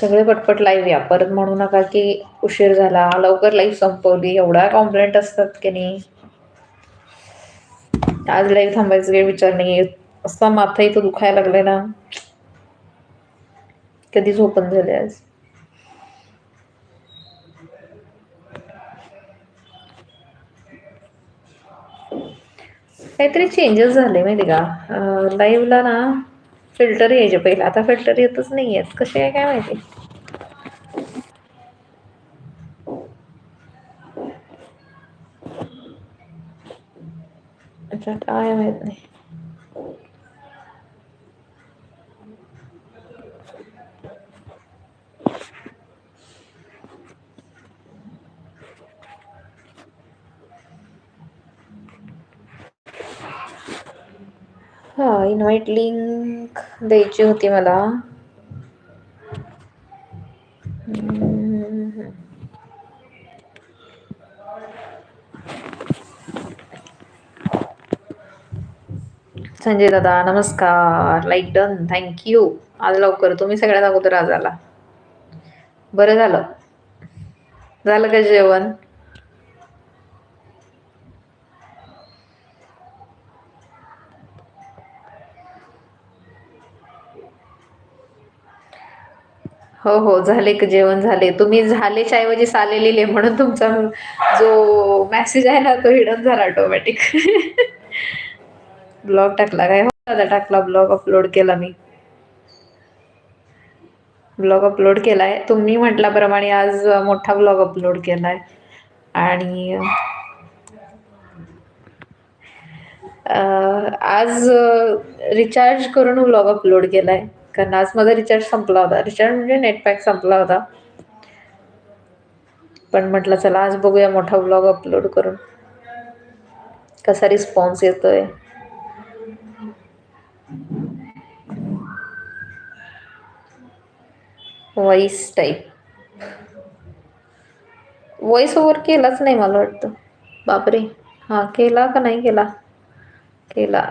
सगळे पटपट लाईव्ह या. परत म्हणू नका की उशीर झाला. लवकर लाईव्ह संपवली. एवढा कॉम्प्लेंट असतात की नाही? आज लाईव्ह थांबायचं काही विचार नाही असा माथा इथं दुखायला लागलाय ना. कधी झोपण झाले आज? काहीतरी चेंजेस झाले माहिती का? लाईव्हला ना फिल्टर यायचे पहिले. आता फिल्टर येतच नाही आहेत कसे आहे काय माहिती? अच्छा काय माहीत नाही. हा इन्व्हाइट लिंक द्यायची होती मला. संजय दादा नमस्कार. लाईक डन थँक्यू आज लवकर. तुम्ही सगळ्यात अगोदर आज आला. बरं झालं. झालं का जेवण? हो हो झाले की जेवण झाले. तुम्ही झालेच्या ऐवजी साले लिहिले म्हणून तुमचा जो मेसेज आहे ना तो हिडन झाला ऑटोमॅटिक ब्लॉग टाकला काय? हो टाकला ब्लॉग अपलोड केला मी. ब्लॉग अपलोड केलाय. तुम्ही म्हटल्याप्रमाणे आज मोठा ब्लॉग अपलोड केलाय. आणि आज रिचार्ज करून व्लॉग अपलोड केलाय. कारण आज माझा रिचार्ज संपला होता. रिचार्ज म्हणजे नेट पॅक संपला होता. पण म्हटलं चला आज बघूया मोठा व्लॉग अपलोड करून. कसा रिस्पॉन्स येतोय. व्हॉइस टाईप व्हॉइस ओव्हर केलाच नाही मला वाटतं. बापरे. हां केला का नाही केला? केला.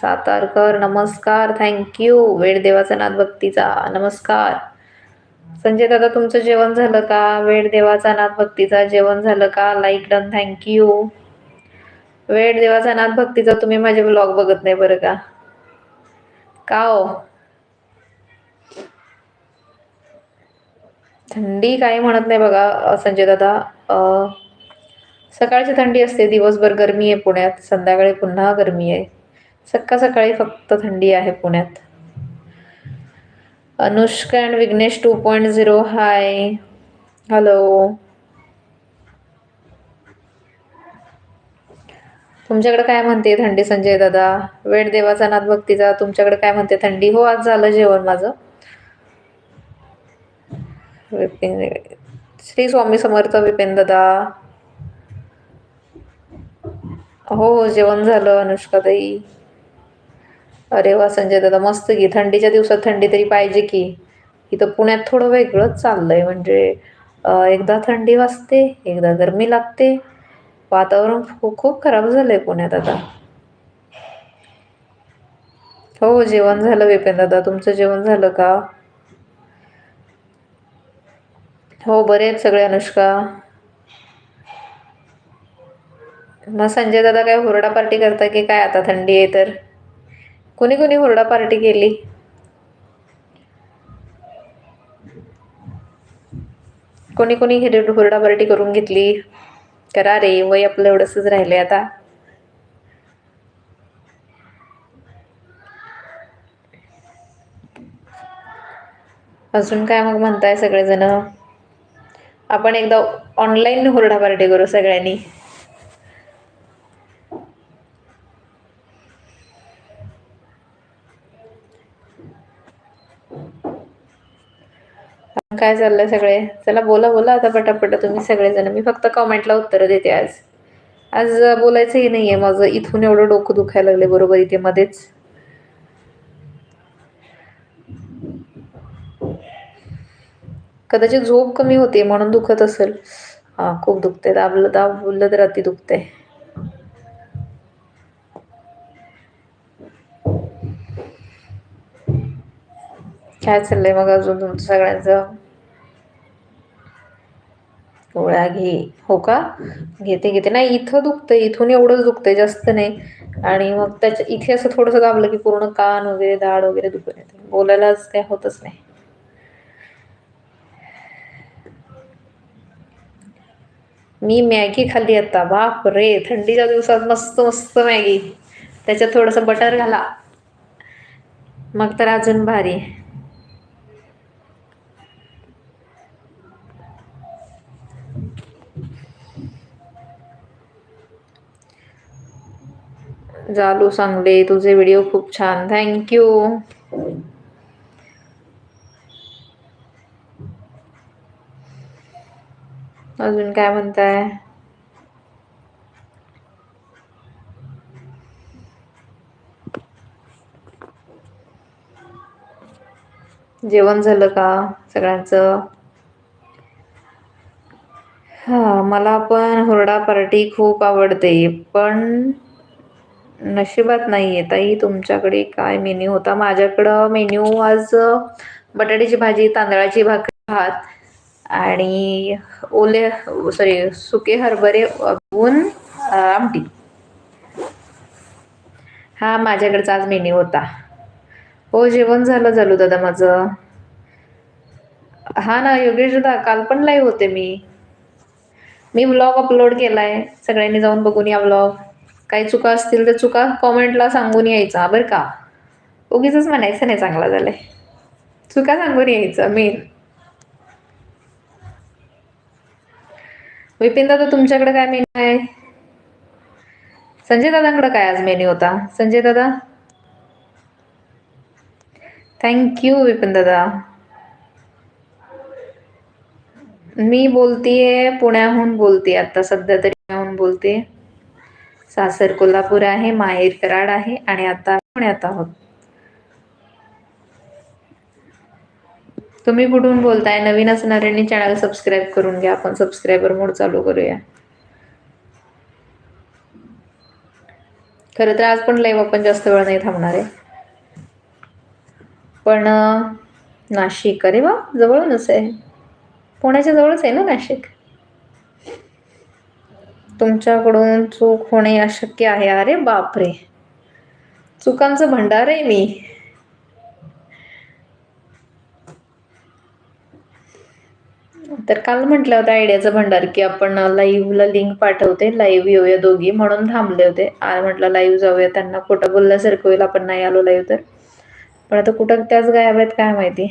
सातारकर नमस्कार थँक्यू वेळ देवाचा नाद भक्तीचा. नमस्कार. संजय दादा तुमचं जेवण झालं का? वेळ देवाचा नाद भक्तीचा. जेवण झालं का? लाईक डन थँक्यू वेळ देवाचा नाद भक्तीचा. तुम्ही माझे ब्लॉग बघत नाही बरं का? का हो? थंडी काही म्हणत नाही बघा संजय दादा. सकाळची थंडी असते. दिवसभर गरमी आहे पुण्यात. संध्याकाळी पुन्हा गरमी आहे. सकाळ सकाळी फक्त थंडी आहे पुण्यात. Anushka and Vighnesh two point zero hi hello तुमच्याकडे काय म्हणते थंडी संजय दादा? वेळ देवाचा नाथ भक्तीचा तुमच्याकडे काय म्हणते थंडी? हो आज झालं जेवण माझं. विपिन श्री स्वामी समर्थ विपिन दादा. हो हो जेवण झालं अनुष्काताई. अरे वा संजय दादा मस्त की. थंडीच्या दिवसात थंडी तरी पाहिजे की. इथं पुण्यात थोडं वेगळंच चाललंय म्हणजे एकदा थंडी वाजते एकदा गरमी लागते. वातावरण खूप खूप खराब झालंय पुण्यात आता. हो हो, जेवण झालं विपिन दादा. तुमचं जेवण झालं का? हो बरे आहेत सगळे अनुष्का. मग संजय दादा काय हुरडा पार्टी करता की काय आता? थंडी आहे तर? कोणी कोणी हुरडा पार्टी केली? कोणी कोणी हिर हुरडा पार्टी करून घेतली? करा रे वय आपलं एवढंच राहिले आता. अजून काय मग म्हणताय सगळेजण? आपण एकदा ऑनलाईन हुरडा पार्टी करू सगळ्यांनी. काय चाललंय सगळे? चला बोला बोला आता पटापट तुम्ही सगळेजण. मी फक्त कमेंटला उत्तर देते आज. आज बोलायचंही नाहीये माझं. इथून एवढं डोकं दुखायला लागले बरोबर इथे मध्येच. कदाचित झोप कमी होते म्हणून दुखत असेल. हा खूप दुखते दाबलं दाबलं तर अति दुखते काय चाललंय मग अजून तुमचं सगळ्यांचं? गोळ्या घे हो का? घेते घेते. नाही इथं दुखतंय. इथून एवढंच दुखतंय. जास्त नाही. आणि मग त्याच्या इथे असं थोडंसं दाबलं की पूर्ण कान वगैरे दाढ वगैरे दुखून येते. बोलायलाच काय होतच नाही. मी मॅगी खाल्ली आता. बाप रे थंडीच्या दिवसात मस्त मस्त मॅगी. त्याच्यात थोडस बटर घाला. मग तर अजून भारी. जालू चांगले तुझे व्हिडिओ खूप छान. थँक यू अजून काय म्हणताय? जेवण झालं का सगळ्यांचं? हा मला पण हुरडा पार्टी खूप आवडते पण नशिबात नाही आहे ताई तुमच्याकडे काय मेन्यू होता? माझ्याकडं मेन्यू आज बटाट्याची भाजी तांदळाची भाकरी भात आणि ओले सॉरी सुके हरभरे ऊन आमटी. हा माझ्याकडचा आज मेन्यू होता. हो जेवण झालं झालो दादा माझं. हा ना योगेश दादा काल पण लाईव्ह होते मी. मी ब्लॉग अपलोड केलाय. सगळ्यांनी जाऊन बघून या ब्लॉग काही चुका असतील तर चुका कॉमेंटला सांगून यायचा बरं का? उगीच म्हणायचं नाही चांगला झालंय. चुका सांगून यायचं मेन विपिन दादा तुमच्याकडे काय मेन्यू आहे? संजय दादांकडे काय आज मेन्यू होता? संजय दादा? थँक्यू विपिन दादा. मी बोलतीये पुण्याहून बोलते आता सध्या तरी पुण्याहून बोलते सासर कोल्हापूर आहे माहेर कराड आहे आणि आता पुण्यात आहोत. तुम्ही कुठून बोलताय? नवीन असणाऱ्यांनी चॅनल सबस्क्राईब करून घ्या. आपण सबस्क्रायबर मोड चालू करूया. खरं तर आज पण लाईव्ह आपण जास्त वेळ नाही थांबणार आहे. पण नाशिक. अरे वा जवळूनच आहे. पुण्याच्या जवळच आहे ना नाशिक? तुमच्याकडून चूक होणे अशक्य आहे. अरे बापरे. चुकांचं भंडार आहे मी. तर काल म्हटलं होतं आयडियाचं भंडार की आपण लाईव्हला लिंक पाठवते. लाईव्ह येऊया दोघी म्हणून थांबले होते. म्हटलं लाईव्ह जाऊया. त्यांना खोटं बोलल्यासारखं होईल. आपण नाही आलो लाईव्ह तर. पण आता कुठं त्याच गायब आहेत काय माहिती?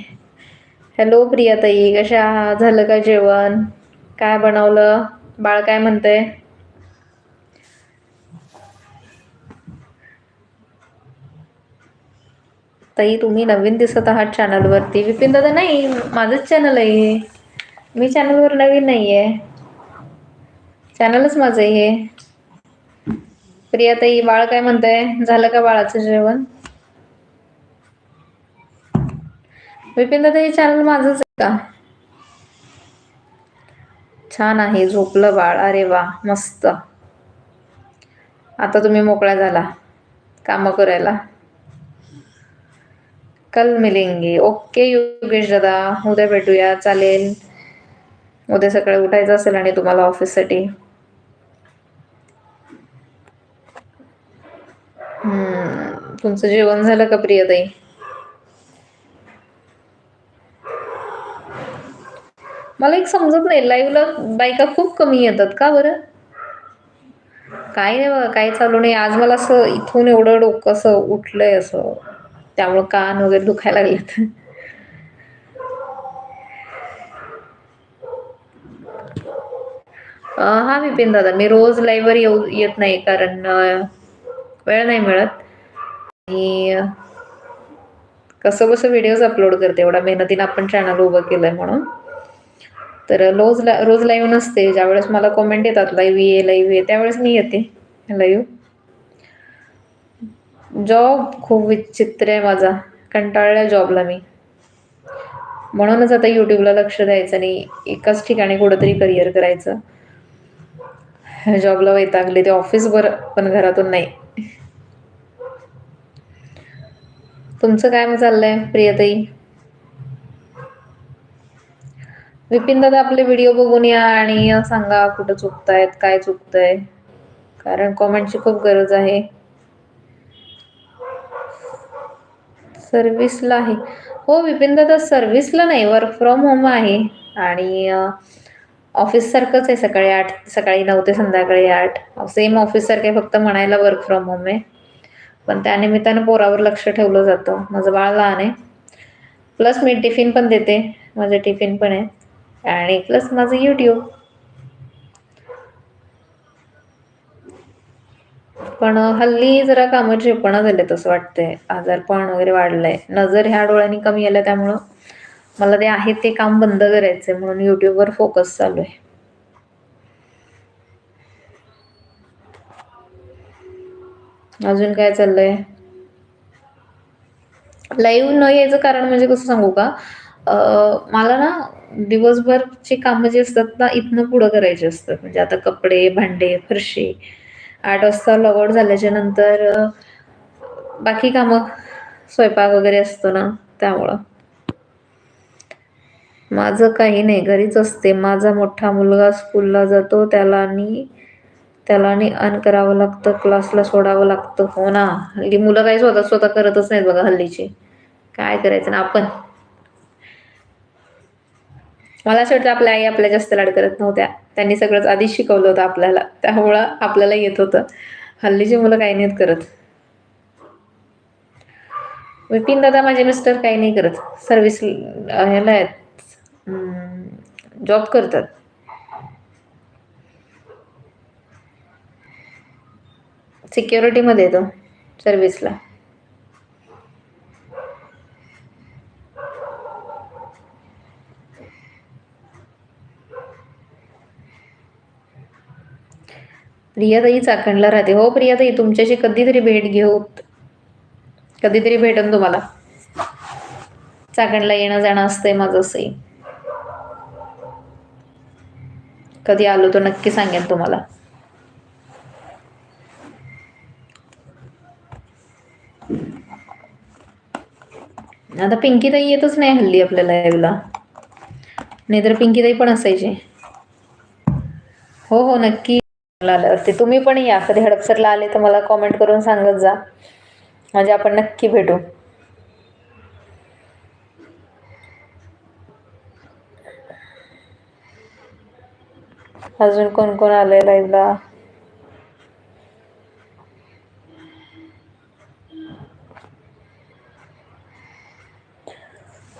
हॅलो प्रियाताई कशा? झालं का जेवण? काय बनवलं? बाळ काय म्हणतंय? ताई तुम्ही नवीन दिसत आहात चॅनलवरती विपिन दादा नाही माझंच चॅनल आहे मी चॅनलवर नवीन नाही आहे चॅनलच माझं आहे प्रिया ताई बाळ काय म्हणतंय? झालं का बाळाचं जेवण? विपिन दादा हे चॅनल माझंच आहे का? छान आहे झोपलं बाळ. अरे वा मस्त. आता तुम्ही मोकळा झाला. कामं करायला. कल मिलेंगे। ओके योगेश दादा. उद्या भेटूया. चालेल. उद्या सकाळी उठायचं असेल आणि तुम्हाला ऑफिससाठी. हम्म, तुमचं जेवण झालं का प्रियताई? मला एक समजत नाही. लाईव्हला बायका खूप कमी येतात. का बरं? काय नाही बघा काय चालू नाही. आज मला असं इथून एवढं डोकं असं उठलंय असं. त्यामुळं कान वगैरे दुखायला लागलेत. हा विपिन दादा मी रोज लाईव्हवर येऊ येत नाही कारण वेळ नाही मिळत. आणि कसं कसं व्हिडिओज अपलोड करते एवढा मेहनतीनं आपण चॅनल उभं केलंय म्हणून. तर रोज ला रोज लाईव्ह नसते ज्यावेळेस मला कॉमेंट येतात लाईव्ह ये लाईव्ह ये त्यावेळेस मी येते लाईव्ह जॉब खूप विचित्र आहे माझा. कंटाळल्या जॉबला मी. म्हणूनच आता यूट्यूबला लक्ष द्यायचं आणि एकाच ठिकाणी कुठंतरी करिअर करायचं. जॉबला वैतागले ते ऑफिसवर पण घरातून नाही. तुमचं काय मग चाललंय प्रियताई? विपिन दादा आपले व्हिडिओ बघून या आणि सांगा कुठं चुकतायत काय चुकतंय. कारण कॉमेंटची खूप गरज आहे. सर्विसला आहे. हो विपिन दादा सर्व्हिसला नाही वर्क फ्रॉम होम आहे. आणि ऑफिस सारखंच आहे सकाळी आठ सकाळी नऊ ते संध्याकाळी आठ. सेम ऑफिस सारखे फक्त म्हणायला वर्क फ्रॉम होम आहे. पण त्यानिमित्तानं पोरावर लक्ष ठेवलं जातं. माझं बाळ लहान आहे. प्लस मी टिफिन पण देते. माझं टिफिन पण आहे. आणि प्लस माझं यूट्यूब पण हल्ली जरा कामं झेपणा झाले तसं वाटतंय. आजारपण वगैरे वाढलंय. नजर ह्या डोळ्यांनी कमी आल्या त्यामुळं मला ते आहे ते काम बंद करायचंय म्हणून युट्यूबवर फोकस चालू आहे. अजून काय चाललंय? लाईव्ह न यायचं कारण म्हणजे कसं सांगू का? मला ना दिवसभरची कामं जी असतात ना इथनं पुढं करायची असतात. म्हणजे आता कपडे भांडे फरशी आठ वाजता लॉग आउट झाल्याच्यानंतर बाकी कामं स्वयंपाक वगैरे असतो ना त्यामुळं. माझं काही नाही घरीच असते. माझा मोठा मुलगा स्कूलला जातो त्याला आणि त्याला आणि अन करावं लागतं क्लासला सोडावं लागतं. हो ना हल्ली मुलं काही स्वतः स्वतः करतच नाहीत बघा हल्लीची. काय करायचं ना आपण. मला असं वाटतं आपल्या आई आपल्या जास्त लाड करत नव्हत्या. त्यांनी सगळंच आधीच शिकवलं होतं आपल्याला. त्यामुळं आपल्याला येत होतं. हल्लीची मुलं काही नाहीत करत. विपिन दादा माझे मिस्टर काही नाही करत. सर्विस ह्याला आहेत. जॉब करतात. सिक्युरिटीमध्ये येतो. सर्विसला. प्रियाताई चाकणला राहते. हो प्रियाताई तुमच्याशी कधीतरी भेट घेऊ. कधीतरी भेटन तुम्हाला. चाकणला येणं जाणं असतंय माझं असंही. कधी आलो तर नक्की सांगेन तुम्हाला. आता पिंकीताई येतच नाही हल्ली आपल्याला लाईव्हला नाहीतर पिंकीताई पण असायची. हो हो नक्की. आल्यावरती तुम्ही पण या. कधी हडपसरला आले तर मला कॉमेंट करून सांगत जा. म्हणजे आपण नक्की भेटू. अजून कोण कोण आलंय लाईव्हला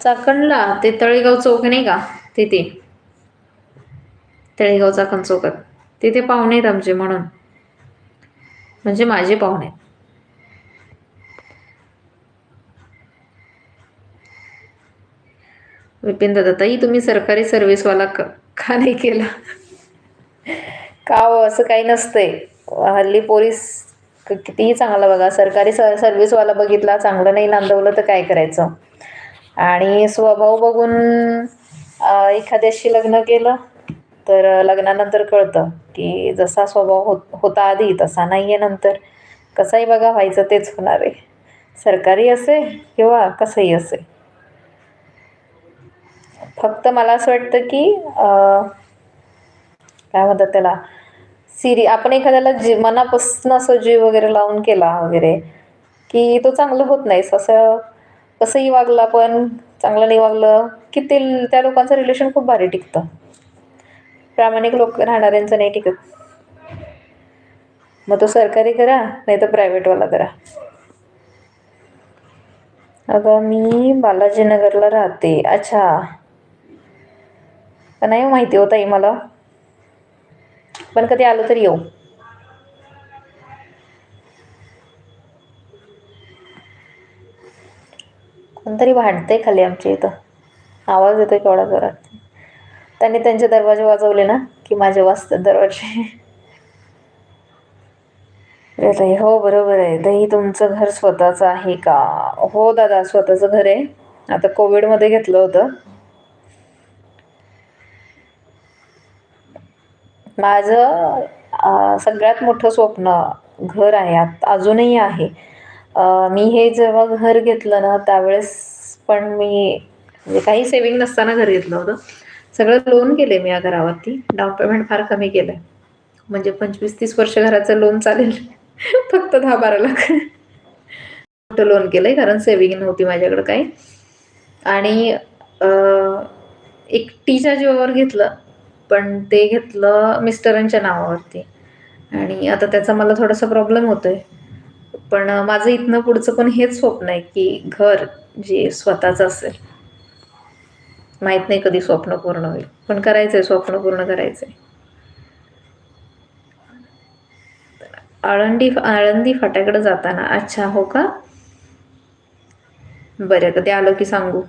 चाकणला. ते तळेगाव चौक नाही का? तिथे. तळेगाव चाकण चौकात. तिथे पाहुणे आहेत आमचे म्हणून. म्हणजे माझे पाहुणे आहेत. विपिन दादाताई तुम्ही सरकारी सर्व्हिसवाला का नाही केला? का हो असं काही नसतंय. हल्ली पोलीस कितीही चांगला बघा सरकारी स सर्व्हिसवाला बघितला चांगलं नाही नांदवलं तर काय करायचं? आणि स्वभाव बघून एखाद्याशी लग्न केलं तर लग्नानंतर कळतं की जसा स्वभाव होत होता आधी तसा नाही आहे नंतर. कसाही बघा व्हायचं तेच होणार आहे. सरकारी असे किंवा कसंही असे. फक्त मला असं वाटतं की काय म्हणतात त्याला सिरी आपण एखाद्याला जी मनापासून असं जीव वगैरे लावून केला वगैरे की तो चांगलं होत नाहीस असं कसंही वागलं पण चांगलं नाही वागलं की ते त्या लोकांचं रिलेशन खूप भारी टिकतं. प्रामाणिक लोक राहणाऱ्यांचं नाही टिकत. मग तो सरकारी करा नाही तर प्रायव्हेटवाला करा. अगं मी बालाजीनगरला राहते. अच्छा. नाही माहिती होता ताई मला. पण कधी आलो तर येऊ. कोणतरी भांडतंय खाली आमच्या इथं. आवाज येतोय केवढा जोरात. त्यांनी त्यांचे दरवाजे वाजवले ना की माझे वाजतात दरवाजे हो बरोबर आहे. दही तुमचं घर स्वतःचं आहे का? हो दादा स्वतःचं घर आहे. आता कोविडमध्ये घेतलं होतं. माझं सगळ्यात मोठं स्वप्न घर आहे. आत अजूनही आहे. मी हे जेव्हा घर घेतलं ना त्यावेळेस पण मी म्हणजे काही सेविंग नसताना घर घेतलं होतं. सगळं लोन केलंय मी या घरावरती. डाऊन पेमेंट फार कमी केलंय. म्हणजे पंचवीस तीस वर्ष घराचं लोन चालेल. फक्त दहा बारा लाख. मोठं लोन केलंय कारण सेव्हिंग नव्हती माझ्याकडे काही. आणि एकटीच्या जीवावर घेतलं. पण ते घेतलं मिस्टरांच्या नावावरती. आणि आता त्याचा मला थोडासा प्रॉब्लेम होतोय. पण माझं इथनं पुढचं पण हेच स्वप्न आहे की घर जे स्वतःचं असेल. माहीत नाही कधी स्वप्न पूर्ण होईल. पण करायचंय स्वप्न पूर्ण करायचंय. आळंदी आळंदी फाट्याकडे जाताना अच्छा हो का? बरं कधी आलो की सांगू.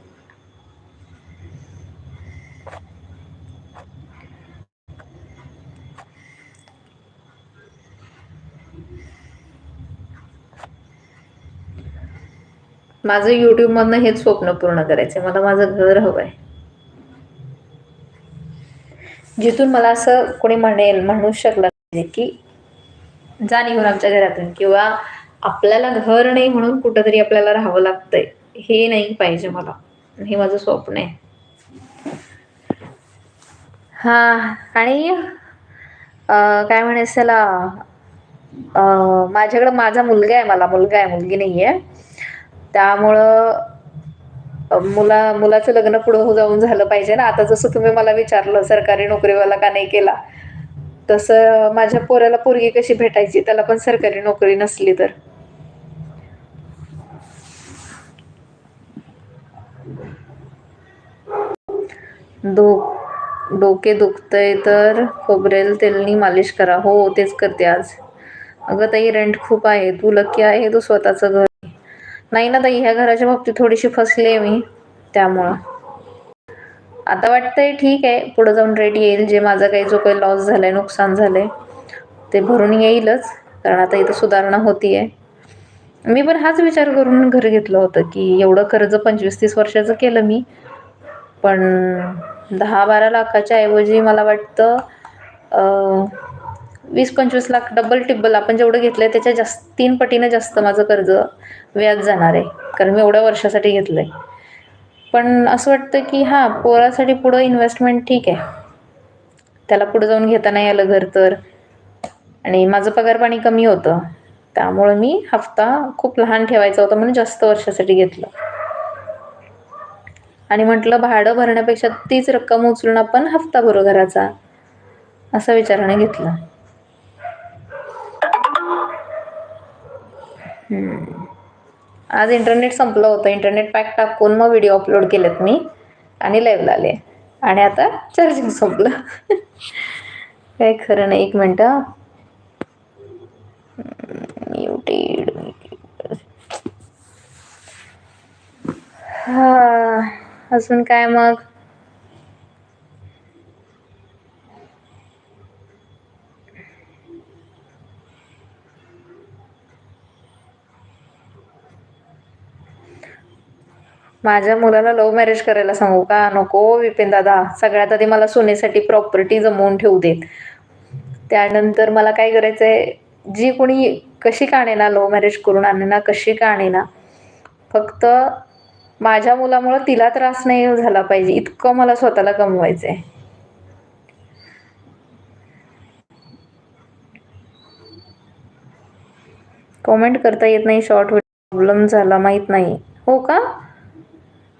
माझं यूट्यूबमधनं हेच स्वप्न पूर्ण करायचंय. मला माझं घर हवं आहे जिथून मला असं कोणी म्हणेल म्हणू शकलं पाहिजे की जा निघून आमच्या घरातून किंवा आपल्याला घर नाही म्हणून कुठंतरी आपल्याला राहावं लागतंय. हे नाही पाहिजे मला. हे माझं स्वप्न आहे. हा आणि काय म्हणायचं त्याला? माझ्याकडं माझा मुलगा आहे मला मुलगा आहे मुलगी नाही आहे त्यामुळं मुला मुलाचं लग्न पुढं हो- जाऊन झालं पाहिजे ना. आता जसं तुम्ही मला विचारलं सरकारी नोकरीवाला का नाही केला तसं माझ्या पोराला पोरगी कशी भेटायची? त्याला पण सरकारी नोकरी नसली तर. दो डोके दुखतंय तर खोबरेल तेलनी मालिश करा. हो तेच करते आज. अगं ताई रेंट खूप आहे. तू लक्की आहे तू स्वतःचं घर नाही ना ताई ह्या घराच्या बाबतीत थोडीशी फसले आहे मी त्यामुळं. आता वाटतंय ठीक आहे पुढं जाऊन रेट येईल जे माझा काही जो काही लॉस झालाय नुकसान झालंय ते भरून येईलच कारण आता इथं सुधारणा होती आहे मी पण हाच विचार करून घर घेतलं होतं की एवढं कर्ज पंचवीस तीस वर्षाचं केलं मी पण दहा बारा लाखाच्या ऐवजी मला वाटतं वीस पंचवीस लाख डबल टिब्बल आपण जेवढं घेतलं आहे त्याच्या जास्त तीन पटीनं जास्त माझं कर्ज व्याज जाणार आहे. कारण मी एवढ्या वर्षासाठी घेतलं आहे पण असं वाटतं की हां पोरासाठी पुढं इन्व्हेस्टमेंट ठीक आहे. त्याला पुढं जाऊन घेता नाही आलं घर तर. आणि माझं पगार पाणी कमी होतं. त्यामुळं मी हफ्ता खूप लहान ठेवायचा होता म्हणून जास्त वर्षासाठी घेतलं. आणि म्हटलं भाडं भरण्यापेक्षा तीच रक्कम उचलून आपण हफ्ता भरू घराचा. असा विचाराने घेतलं. आज इंटरनेट संपलं होतं. इंटरनेट पॅक टाकून मग व्हिडिओ अपलोड केलेत मी आणि लाईव्हला आले. आणि आता चार्जिंग संपलं. काय खरं नाही एक मिनटं म्युटेड हा अजून काय मग? माझ्या मुलाला लव्ह मॅरेज करायला सांगू का? नको विपिन दादा. सगळ्यात आधी मला सोन्यासाठी प्रॉपर्टी जमवून ठेवू देत. त्यानंतर मला काय करायचं आहे जी कोणी कशी का ना लव्ह मॅरेज करून ना कशी का ना फक्त माझ्या मुलामुळं तिला त्रास नाही झाला पाहिजे. इतकं मला स्वतःला कमवायचं आहे कॉमेंट करता येत नाही. शॉर्ट प्रॉब्लेम झाला. माहीत नाही. हो का?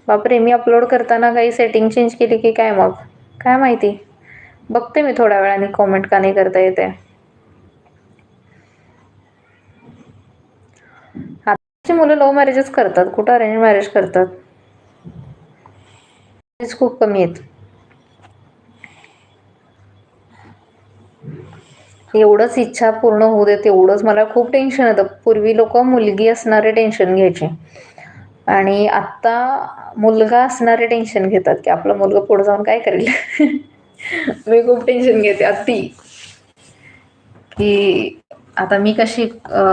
बापरे मी अपलोड करताना काही सेटिंग चेंज केली की काय मग? काय माहिती? बघते मी थोड्या वेळाने कॉमेंट का नाही करता येते. आताची मुलं लव्ह मॅरेजच करतात. कुठं अरेंज मॅरेज करतात? खूप कमी आहेत. एवढंच इच्छा पूर्ण होऊ दे तेवढंच. मला खूप टेन्शन येतं. पूर्वी लोक मुलगी असणारे टेन्शन घ्यायचे. आणि आत्ता मुलगा असणारे टेन्शन घेतात की आपला मुलगा पुढे जाऊन काय करेल? मी खूप टेन्शन घेते. अति की आता मी कशी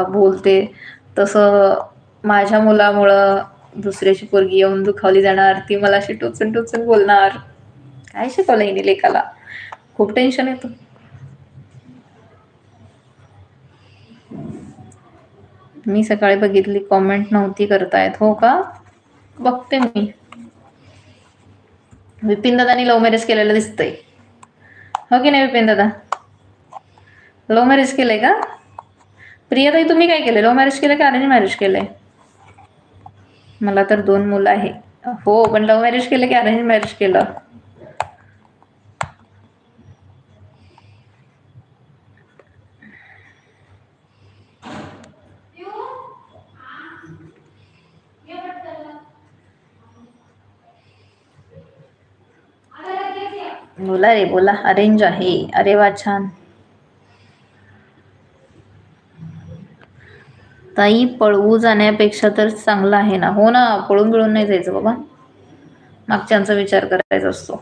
बोलते? तसं माझ्या मुलामुळं दुसऱ्याची पोरगी येऊन दुखावली जाणार. ती मला अशी टोचून टोचून बोलणार. काय शिकवलं हिने लेखाला? खूप टेन्शन येतं. मी सकाळी बघितली कॉमेंट नव्हती करतायत. हो का? बघते मी. विपिन दादानी लव्ह मॅरेज केलेलं दिसतंय. हो की नाही विपिन दादा? लव्ह मॅरेज केलंय का? प्रियाताई तुम्ही काय केलं लव्ह मॅरेज केलं का? अरेंज मॅरेज केलंय? मला तर दोन मुलं आहे. हो पण लव्ह मॅरेज केलं की अरेंज मॅरेज केलं? बोला रे बोला. अरेंज आहे. अरे वा छान. ताई पळवू जाण्यापेक्षा तर चांगलं आहे ना. हो ना पळून बिळून नाही जायचं बाबा. मागच्यांचा विचार करायचा असतो.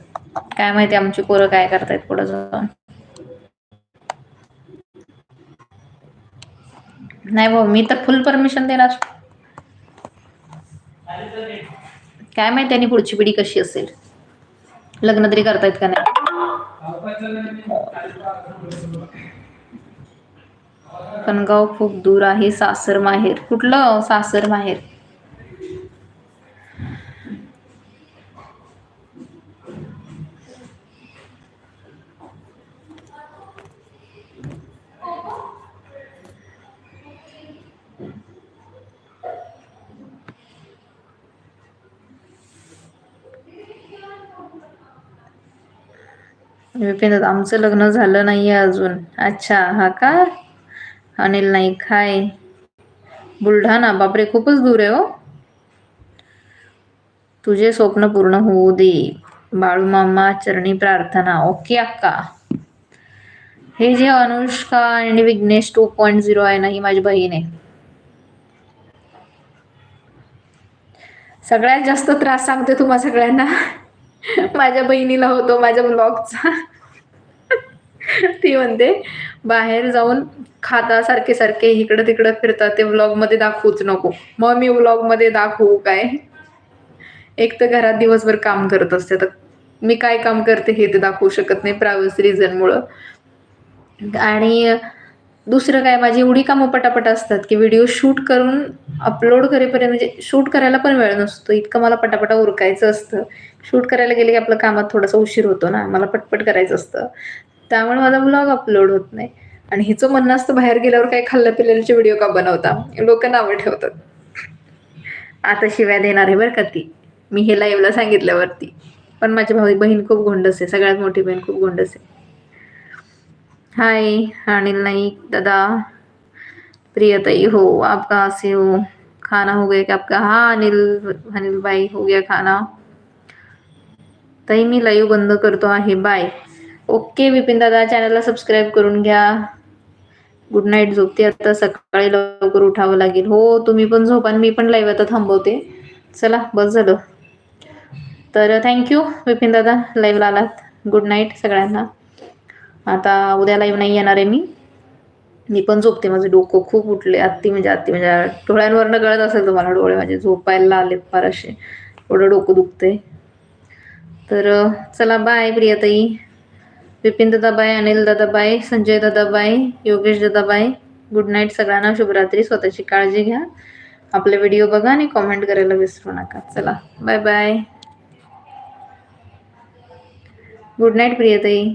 काय माहिती आमची पोरं काय करतायत पुढे जाऊन. नाही भाऊ मी तर फुल परमिशन देणार. काय माहिती आणि पुढची पिढी कशी असेल? लग्न तरी करतायत का नाही? कणगाव खूप दूर आहे सासर माहेर कुठलं सासर माहेर विपिन आमचं लग्न झालं नाहीये अजून. अच्छा हा का? अनिल नाईक हाय बुलढाणा? बापरे खूपच दूर आहे हो. तुझे स्वप्न पूर्ण होऊ दे. बाळू मामा चरणी प्रार्थना. ओके अक्का. हे जे अनुष्का आणि विघ्नेश टू पॉइंट झिरो आहे ना ही माझी बहीण आहे. सगळ्यात जास्त त्रास सांगते तुम्हा सगळ्यांना. माझ्या बहिणीला होतो माझ्या ब्लॉगचा ती म्हणते बाहेर जाऊन खाता सारखे सारखे इकडं तिकडं फिरतात ते व्लॉगमध्ये दाखवूच नको. मग मी व्लॉगमध्ये दाखवू काय? एक तर घरात दिवसभर काम करत असते तर मी काय काम करते हे ते दाखवू शकत नाही प्रायव्हसी रिझनमुळं आणि दुसरं काय माझी एवढी कामं पटापट असतात की व्हिडिओ शूट करून अपलोड करेपर्यंत म्हणजे शूट करायला पण वेळ नसतो इतकं मला पटापटा उरकायचं असतं. शूट करायला गेले की आपलं कामात थोडासा उशीर होतो ना मला पटपट करायचं असतं. त्यामुळे माझा ब्लॉग अपलोड होत नाही. आणि हिचं म्हणणं असतं बाहेर गेल्यावर काही खाल्लं पिल्लेचे व्हिडिओ का बनवता? लोक नावं ठेवतात. आता शिव्या देणार आहे बरं का ती. मी हे लाईव्हला सांगितल्यावरती. पण माझी भाऊ बहीण खूप गोंडस आहे. सगळ्यात मोठी बहीण खूप गोंडस आहे. हाय अनिल नाईक दादा. प्रियताई हो आप कहाँ से हो. खाना हो गया क्या आपका? हाँ अनिल अनिल भाई हो गया खाना. ताई मी लाईव्ह बंद करतो आहे. बाय ओके विपिन दादा चॅनलला सबस्क्राईब करून घ्या. गुड नाईट झोपते आता सकाळी लवकर उठावं लागेल. हो तुम्ही पण झोपा मी पण लाईव्ह आता थांबवते. चला बस झालं. तर थँक्यू विपिन दादा लाईव्हला आलात. गुड नाईट सगळ्यांना. आता उद्या लाईव्ह नाही येणार आहे मी. मी पण झोपते माझं डोकं खूप उठले आत्ती म्हणजे आत्ती म्हणजे डोळ्यांवरनं गळत असेल तुम्हाला डोळे माझे झोपायला आलेत फार असे. एवढं डोकं दुखतंय. तर चला बाय प्रियताई. विपिन दादाबाई अनिल दादाबाई संजय दादाबाई योगेश दादाबाई. गुड नाईट सगळ्यांना. शुभरात्री. स्वतःची काळजी घ्या. आपले व्हिडिओ बघा आणि कॉमेंट करायला विसरू नका. चला. Bye bye good night प्रियताई.